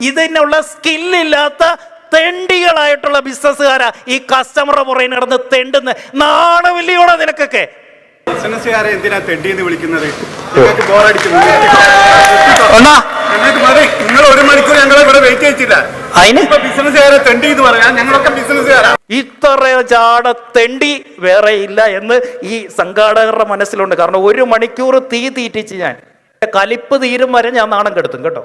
ഇതിനുള്ള സ്കില്ലില്ലാത്ത തെണ്ടികളായിട്ടുള്ള ബിസിനസ്സുകാരാ ഈ കസ്റ്റമറെ പുറകെ നടന്ന് തെണ്ടുന്ന. നാണമില്ലയോടെ നിനക്കൊക്കെ? ബിസിനസ്സുകാരെ എന്തിനാ തെണ്ടിയെന്ന് വിളിക്കുന്നത്? നിങ്ങൾ ഒരു മണിക്കൂർ ഞങ്ങളെ ഇവിടെ വെയിറ്റ് ചെയ്യിച്ചില്ല ബിസിനസ്സുകാരെ തെണ്ടി എന്ന് പറയാം. ഞങ്ങളൊക്കെ ബിസിനസ്സുകാരാ. ഇത്ര ചാട തെണ്ടി വേറെ ഇല്ല എന്ന് ഈ സംഘാടകരുടെ മനസ്സിലുണ്ട്. കാരണം ഒരു മണിക്കൂർ തീ തീറ്റിച്ച് ഞാൻ. കലിപ്പ് തീരും വരെ ഞാൻ നാണം കെടുത്തും കേട്ടോ.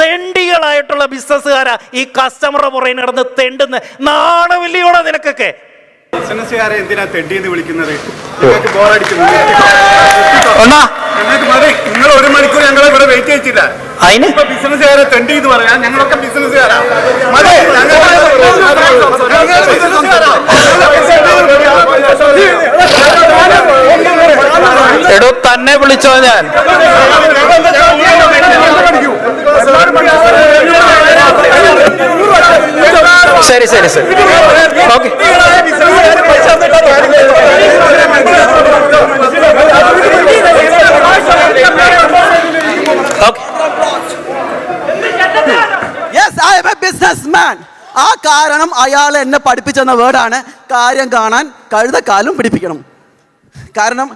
തെണ്ടികളായിട്ടുള്ള ബിസിനസ്സുകാരാ ഈ കസ്റ്റമറുടെ പുറകെ നടന്ന് തെണ്ടുന്ന നാണവില്ലിയോടെ നിനക്കൊക്കെ ബിസിനസ്സുകാരെ എന്തിനാ തെണ്ടിയെന്ന് വിളിക്കുന്നത് നിങ്ങൾക്ക് ബോറടിക്കുന്നു ഞങ്ങൾക്ക് മതി നിങ്ങൾ ഒരു മണിക്കൂർ ഞങ്ങളെ ഇവിടെ വെയിറ്റ് ചെയ്യിച്ചില്ല അതിന് ഇപ്പൊ ബിസിനസ്സുകാരെ തെണ്ടി എന്ന് പറയാം ഞങ്ങളൊക്കെ ബിസിനസ്സുകാരാ മതി എടോ തന്നെ വിളിച്ചോ ഞാൻ ശരി ശരി ശരി. ഓക്കെ. ആ കാരണം അയാൾ എന്നെ പഠിപ്പിച്ചെന്ന വേർഡാണ് കാര്യം കാണാൻ കഴുതക്കാലും പിടിപ്പിക്കണം. കാരണം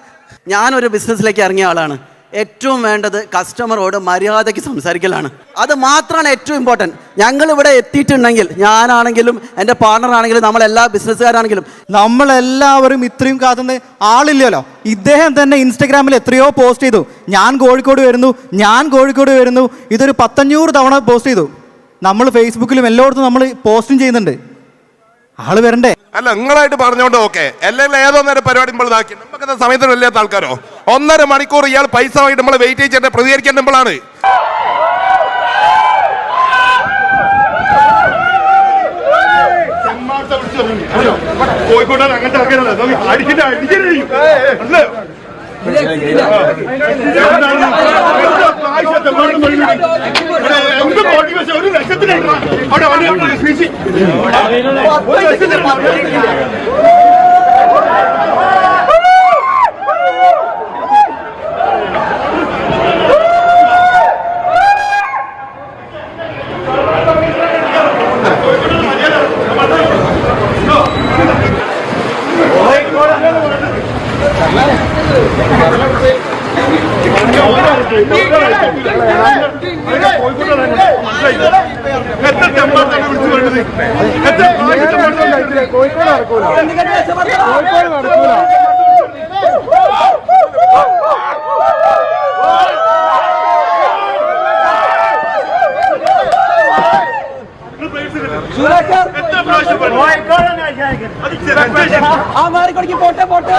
ഞാനൊരു ബിസിനസ്സിലേക്ക് ഇറങ്ങിയ ആളാണ്. ഏറ്റവും വേണ്ടത് കസ്റ്റമറോട് മര്യാദയ്ക്ക് സംസാരിക്കലാണ്. അത് മാത്രമാണ് ഏറ്റവും ഇമ്പോർട്ടന്റ് ഞങ്ങൾ ഇവിടെ എത്തിയിട്ടുണ്ടെങ്കിൽ ഞാനാണെങ്കിലും എന്റെ പാർട്ണറാണെങ്കിലും നമ്മളെല്ലാ ബിസിനസ്സുകാരാണെങ്കിലും നമ്മളെല്ലാവരും ഇത്രയും കാത്തുന്ന ആളില്ലല്ലോ. ഇദ്ദേഹം തന്നെ ഇൻസ്റ്റഗ്രാമിൽ എത്രയോ പോസ്റ്റ് ചെയ്തു. ഞാൻ കോഴിക്കോട് വരുന്നു ഞാൻ കോഴിക്കോട് വരുന്നു. ഇതൊരു പത്തഞ്ഞൂറ് തവണ പോസ്റ്റ് ചെയ്തു. നമ്മൾ ഫേസ്ബുക്കിലും എല്ലായിടത്തും നമ്മൾ പോസ്റ്റും ചെയ്യുന്നുണ്ട്. ആൾ വരണ്ടേ? അല്ല നിങ്ങളായിട്ട് പറഞ്ഞോണ്ട് ഓക്കെ. അല്ലെങ്കിൽ ഏതോ നേരം പരിപാടി നമ്മൾ ഇതാക്കി. നമുക്ക് സമയത്തിന് വലിയ ആൾക്കാരോ? ഒന്നര മണിക്കൂർ ഇയാൾ പൈസ വാങ്ങിട്ട് നമ്മൾ വെയിറ്റ് ചെയ്തിട്ട് പ്രതികരിക്കാൻ നമ്മളാണ് അങ്ങനത്തെ ഒരു ലക്ഷത്തിന് അവിടെ വണ്ടി ഫീസി എത്ര ചെമ്പാർത്താണ് വിളിച്ചു വേണ്ടത് എത്ര പ്രാവശ്യം ചെമ്പാർത്താണ് കോഴിക്കോട് നടക്കൂല എത്ര പ്രാവശ്യം അത് ചെറുപ്പം ആ മാറിക്കൊടുക്കി പോട്ടെ പോട്ടെ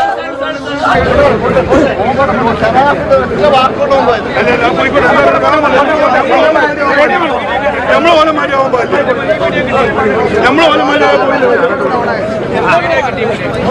നമ്മളെ ഓല മാരിയാവുമ്പോ നമ്മളെ ഓല മാരിയാവുമ്പോ